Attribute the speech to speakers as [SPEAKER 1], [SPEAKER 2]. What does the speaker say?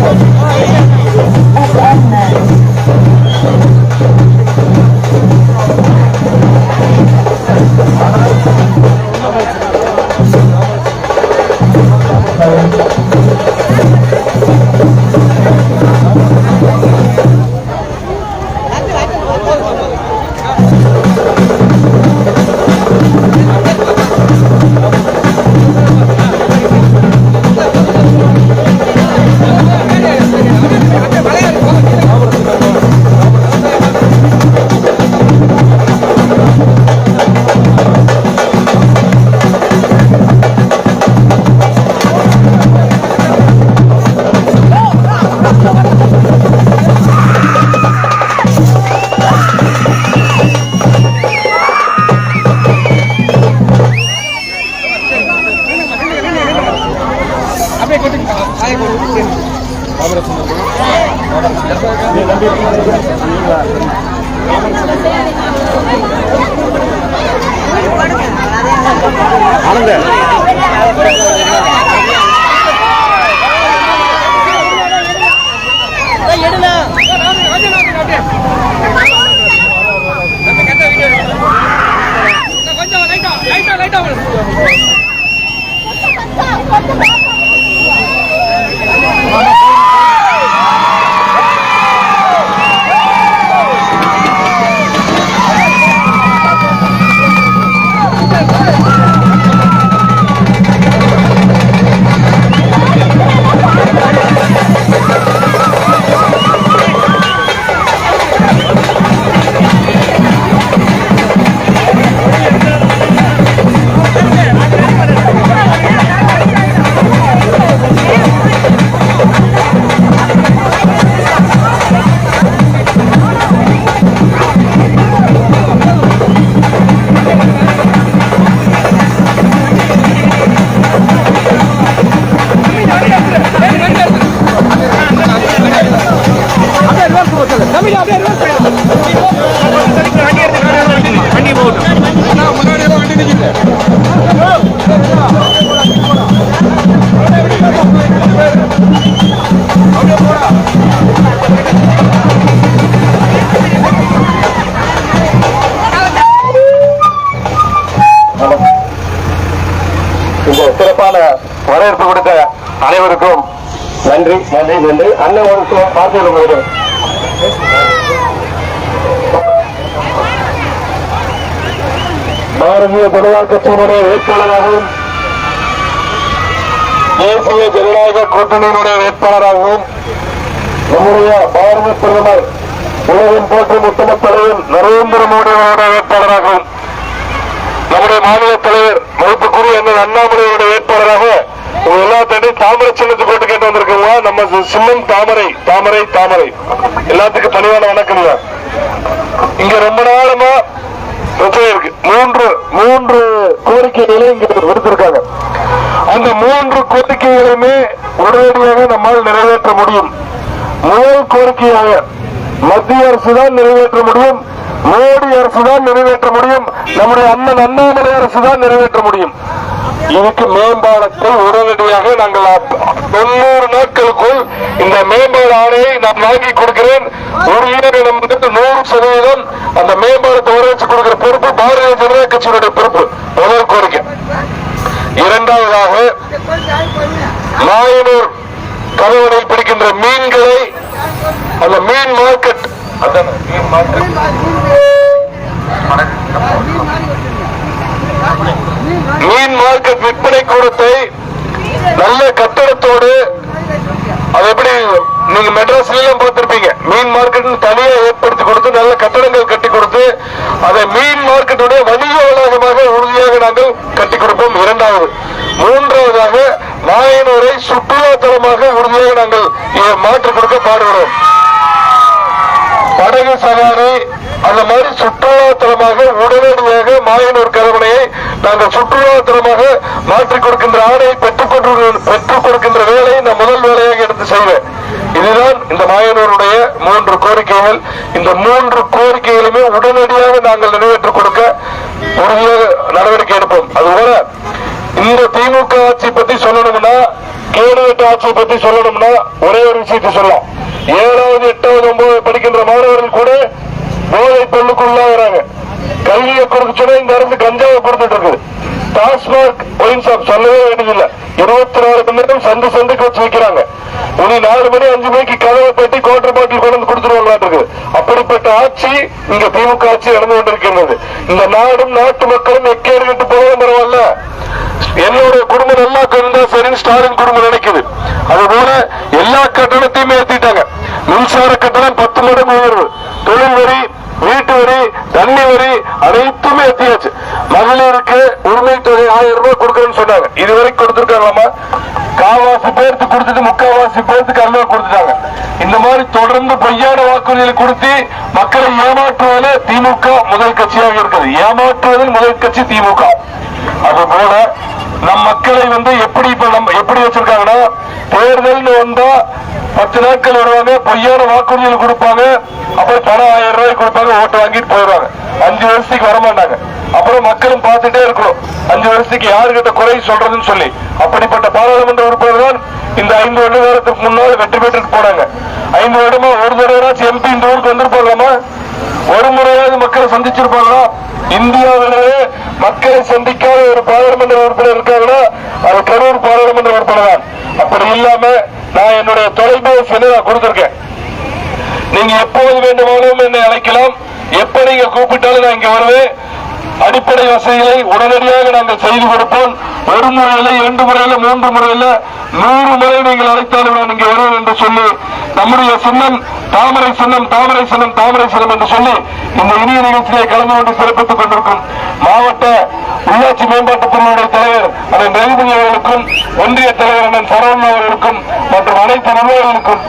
[SPEAKER 1] Thank
[SPEAKER 2] you. கொஞ்சம் வரவேற்பு கொடுத்த அனைவருக்கும் நன்றி நன்றி நன்றி. அண்ணன் ஒரு பார்த்து விடுவது பாரதிய ஜனதா கட்சியினுடைய வேட்பாளராகவும் தேசிய ஜனநாயக கூட்டணியினுடைய வேட்பாளராகவும் நம்முடைய பாரத பிரதமர் உலகம் போற்றும் உத்தம தலைவர் நரேந்திர மோடி அவருடைய வேட்பாளராகவும் நம்முடைய மாநில தலைவர் மதிப்புக்குரிய அண்ணன் அண்ணாமலையுடைய வேட்பாளராக எல்லாத்தையும் தாமரை சின்னத்து போட்டு கேட்டு வந்திருக்கோங்க நம்ம சின்னம் தாமரை தாமரை தாமரை. எல்லாத்துக்கும் பணிவான வணக்கம்ங்க இங்க ரொம்ப நாளமா பிரச்சனை இருக்கு. மூன்று மூன்று கோரிக்கைகளை இங்க விடுத்திருக்காங்க. அந்த மூன்று கோரிக்கைகளுமே உடனடியாக நம்மால் நிறைவேற்ற முடியும். முதல் கோரிக்கையாக மத்திய அரசு தான் நிறைவேற்ற முடியும். மோடி அரசு தான் நிறைவேற்ற முடியும். நம்முடைய அண்ணன் அண்ணாமலை அரசு தான் நிறைவேற்ற முடியும். இதுக்கு மேம்பாலத்தை உடனடியாக நாங்கள் அப்- தொண்ணூறு நாட்களுக்குள் இந்த மேம்பாடு ஆணையை நான் வாங்கி கொடுக்கிறேன். உறுதியிடம் வந்து நூறு சதவீதம் அந்த மேம்பாலத்தை வரவழைச்சு கொடுக்கிற பொறுப்பு பாரதிய ஜனதா கட்சியினுடைய பொறுப்பு. முதல் கோரிக்கை. இரண்டாவதாக மாயனூர் கதவணையில் பிடிக்கின்ற மீன்களை அந்த மீன் மார்க்கெட் அந்த மீன் மார்க்கெட். மீன் மார்க்கெட் விற்பனை கூடத்தை நல்ல கட்டடத்தோடு அது எப்படி நீங்க மெட்ராஸ்ல எல்லாம் பார்த்திருப்பீங்க மீன் மார்க்கெட் தனியா ஏற்படுத்தி கொடுத்து நல்ல கட்டடங்கள் கட்டி கொடுத்து அதை மீன் மார்க்கெட்டுடைய வணிக வளாகமாக உறுதியாக நாங்கள் கட்டி கொடுப்போம். இரண்டாவது. மூன்றாவதாக நாயனூரை சுற்றுலா தலமாக உறுதியாக நாங்கள் மாற்றிக் கொடுக்க பாடுகிறோம் படகு சவாரி அந்த மாதிரி சுற்றுலாத்தலமாக உடனடியாக மாயனூர் கரவணையை நாங்கள் சுற்றுலா தலமாக மாற்றிக் கொடுக்கின்ற ஆணையை பெற்றுக் கொண்டு பெற்றுக் கொடுக்கின்ற வேலையை நான் முதல் வேலையாக எடுத்து செய்வேன். இதுதான் இந்த மாயனூருடைய மூன்று கோரிக்கைகள். இந்த மூன்று கோரிக்கைகளுமே உடனடியாக நாங்கள் நிறைவேற்றிக் கொடுக்க உறுதியாக நடவடிக்கை எடுப்போம். அதுபோல இந்த திமுக ஆட்சி பத்தி சொல்லணும்னா கேடுகட்ட ஆட்சியை பத்தி சொல்லணும்னா ஒரே ஒரு விஷயத்தை சொல்லலாம். ஏழாவது எட்டாவது ஒன்பது படிக்கின்ற மாணவர்கள் கூட போதை பொருளுக்குள்ளாகிறாங்க கல்வியை கொடுக்க இங்க இந்த கஞ்சாவை கொடுத்துட்டு இருக்குது. டாஸ்மாக் ஒயின் ஷாப் சொல்லவே வேண்டியதில்லை. இருபத்தி நாலு மணி நேரம் சந்து சந்துக்கு வச்சு வைக்கிறாங்க. இனி நாலு மணி அஞ்சு மணிக்கு கதவை தட்டி கோட்டர் பாட்டில் கொண்டு வந்து கொடுத்துருவாங்களாட்டு அப்படிப்பட்ட ஆட்சி இங்க திமுக ஆட்சி நடந்து கொண்டிருக்கின்றது. இந்த நாடும் நாட்டு மக்களும் எக்கேடு கட்டு போக பரவாயில்ல. என்னுடைய குடும்பம் நல்லா இருந்தா சரின்னு ஸ்டாலின் குடும்பம் நினைக்குது. அது போல எல்லா கட்டணத்தையும் ஏத்திட்டாங்க. மின்சார கட்டணம் பத்து மடங்கு உயர்வு. தொழில் வரி வீட்டு வரி தண்ணி வரி அனைத்துமே எத்தியாச்சு. மகளிருக்கு உரிமை தொகை ஆயிரம் ரூபாய் கொடுக்கறேன்னு சொன்னாங்க. இதுவரைக்கும் கொடுத்திருக்காங்களாமா காவாசி பேருக்கு கொடுத்துட்டு முக்காவாசி பேருக்கு அல்ல கொடுத்துட்டாங்க. இந்த மாதிரி தொடர்ந்து பொய்யான வாக்குறுதிகளை கொடுத்து மக்களை ஏமாற்றுவதில் திமுக முதல் கட்சியாக இருக்குது ஏமாற்றுவதில் முதல் கட்சி திமுக. அது போல நம் மக்களை வந்து எப்படி இப்ப நம்ம எப்படி வச்சிருக்காங்கன்னா தேர்தல்னு வந்தா பத்து நாட்கள் வருவாங்க பொய்யான வாக்குறுதிகள் கொடுப்பாங்க அப்புறம் பணம் ஆயிரம் ரூபாய் கொடுப்பாங்க ஓட்டு வாங்கிட்டு போயிடுவாங்க அஞ்சு வருஷத்துக்கு வரமாட்டாங்க. அப்புறம் மக்களும் பார்த்துட்டே இருக்கணும். அஞ்சு வருஷத்துக்கு யாருகிட்ட குறை சொல்றதுன்னு சொல்லி. அப்படிப்பட்ட பாராளுமன்ற உறுப்பினர் தான் இந்த ஐந்து வருட காலத்துக்கு முன்னால் வெற்றி பெற்றுட்டு போனாங்க. ஐந்து வருடமா ஒரு தடவை எம்பி இந்த ஊருக்கு வந்திருப்பாங்களாமா? ஒரு முறையாவது மக்களை சந்திச்சிருப்பாங்களா? இந்தியாவிலேயே மக்களை சந்திக்காத ஒரு பாராளுமன்ற உறுப்பினர் இருக்காங்கன்னா அது கரூர் பாராளுமன்ற உறுப்பினர் தான். அப்படி இல்லாம நான் என்னுடைய தொலைபேசி நான் கொடுத்திருக்கேன். நீங்க எப்போது வேண்டுமானாலும் என்னை அழைக்கலாம். எப்ப நீங்க கூப்பிட்டாலும் நான் இங்க வருவேன். அடிப்படை வசதிகளை உடனடியாக நாங்கள் செய்து கொடுப்போம். ஒரு முறையில இரண்டு முறையில மூன்று முறையில நூறு முறை நீங்கள் அழைத்தாலும் நான் இங்கே வருவேன் என்று சொல்லி நம்முடைய சின்னம் தாமரை சின்னம் தாமரை சின்னம் தாமரை சின்னம் என்று சொல்லி இந்த இனிய நிகழ்ச்சியை கலந்து கொண்டு சிறப்பித்துக் கொண்டிருக்கும் மாவட்ட உள்ளாட்சி மேம்பாட்டுத் துறையுடைய தலைவர் அதன் ரவிமணி அவர்களுக்கும் ஒன்றிய தலைவர் அண்ணன் சரவணன் அவர்களுக்கும் மற்றும் அனைத்து நிர்வாகிகளுக்கும்